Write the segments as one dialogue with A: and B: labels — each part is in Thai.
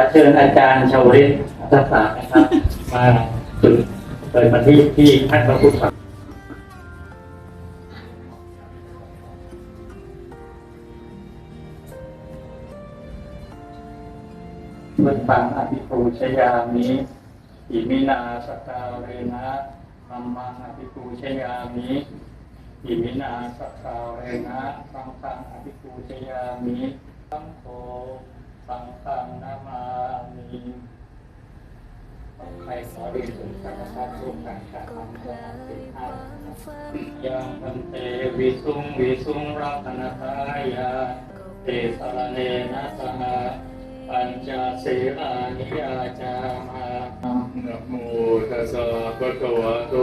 A: อเชิญอาจารย์ชาวริตรักษานะครับ มาจุดเปิดมาที่ที่ท่านพระพุทธครับมันปังอภิปูชยามิอิมินาสกาเรนะมัมมังอภิปูชยามิอิมินาสกาเรนะสังฆังอภิปูชยามิสังโฆ สังฆังนามามิใครขอเรียนถึงสังฆทานร่วมกันการทำงานสิบห้ายังพันเตวิสุงวิสุงรัตนทายาเตสรเนนะสหะปัญจศีลานิยาจามา
B: นะโมตัสสะภะคะวะโต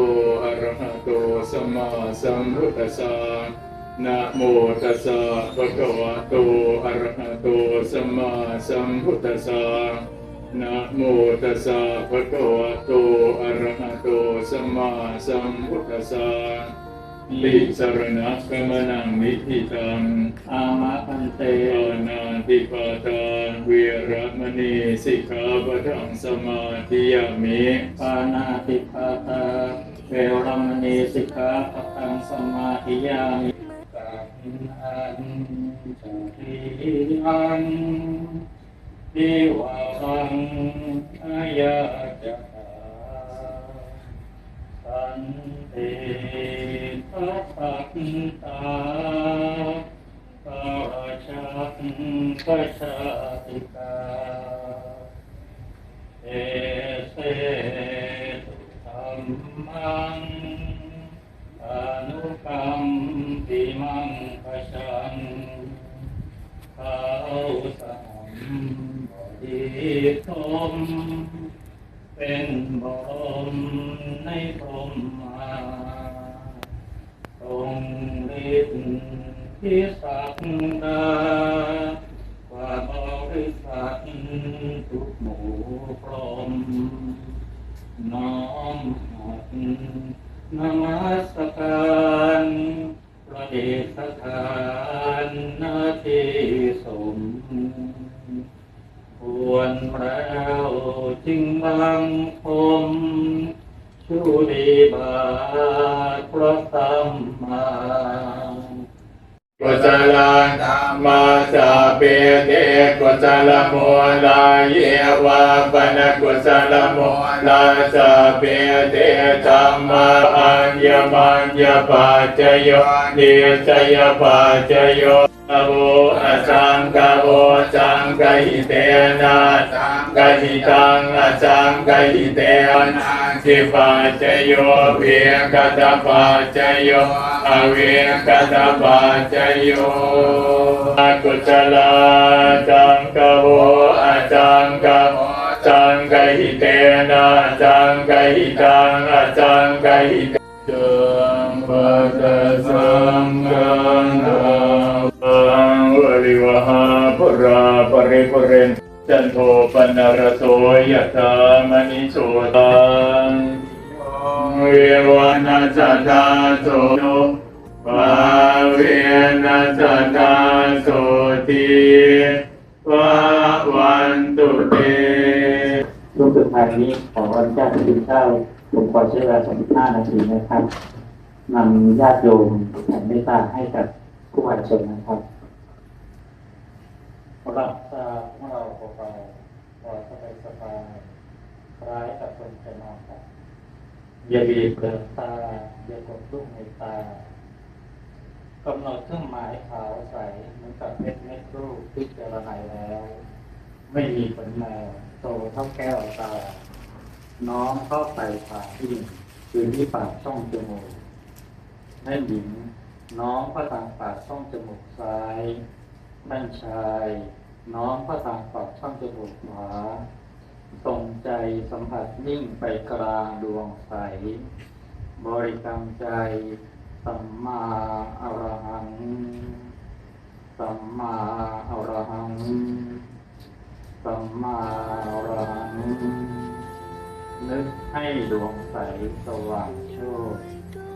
B: อะระหะโตสัมมาสัมพุทธัสสะ นะโมตัสสะภะคะวะโต อะระหะโต สัมมาสัมพุทธัสสะนะโมตัสสะภะคะวะโต อะระหะโต สัมมาสัมพุทธัสสะลิสรณะกมนังนิธิตัง
A: อามะพันเต
B: เตนาติปาตาเวรมณีสิกขาปะทังสมาธิยามิ
A: ปานาติปาตาเวรมณีสิกขาปะทังสมาธิยามิ อันจังทีอันทิวารังอายาจาสันติทัพพัตตาปราชักปชาติกาเอเสตุธรรมัง อนุกรรมปิมังคชังเขาสัมบดีพรหมเป็นบรมในพรหมาตรงฤทธิ์ที่สักดาว่าบริษัททุกหมู่พรหมน้อมหัด นมัสการประดิษฐานนาทีสม ควรแล้วจึงบังคมชูดีบาทพระสัมมา
B: กุศลธรร มาสาเปเตกุศลโมลาเยวาปนกุศลโมลาสาเปเตธรรมาอัญญมัญญปัจจโยนิสยปัจจโยอโวอสังกโวสังกหิเตนะสัง กหิตังอสังกหิเตนสิปัจจโยเวียงกัตปัจจโยอเวียกตปัจจโยอกุศลจังกโวอจังกโวสังกหิเตนะสังกหิตังอสังกหิเตจังปัสสังฆัง จันโทปนรโสยถามณิโชตังเววันาจัตตาโสปาเวนัสตาโสติปะวันตุเต
A: รูปสุดท้ายนี้ขอวันเจ้าพิณเจ้าผมขอใช้เวลาสักห้านาทีนะครับนำญาติโยมแผ่เมตตาให้กับผู้วายชนนะครับ หลับตาของเราเบาๆปล่อยสบายสบายคล้ายกับคนจะนอนครับอย่าบีบเปลือกตาอย่ากดลูกในตากำหนดเครื่องหมายขาวใสเหมือนกับเม็ดเม็ดรูปพิจารณาแล้ว ไม่มีผลแมวโตเท่าแก้วตา น้องเข้าไปผ่าที่คือที่ปากช่องจมูกแม่หญิง น้องก็ทางปากช่องจมูกซ้ายแม่ชาย น้องก็ทาปากช่องจมูกขวาส่งใจสัมผัสนิ่งไปกลางดวงใส บริกรรมใจ สัมมาอรหัง สัมมาอรหัง สัมมาอรหัง นึกให้ดวงใสสว่างโชติ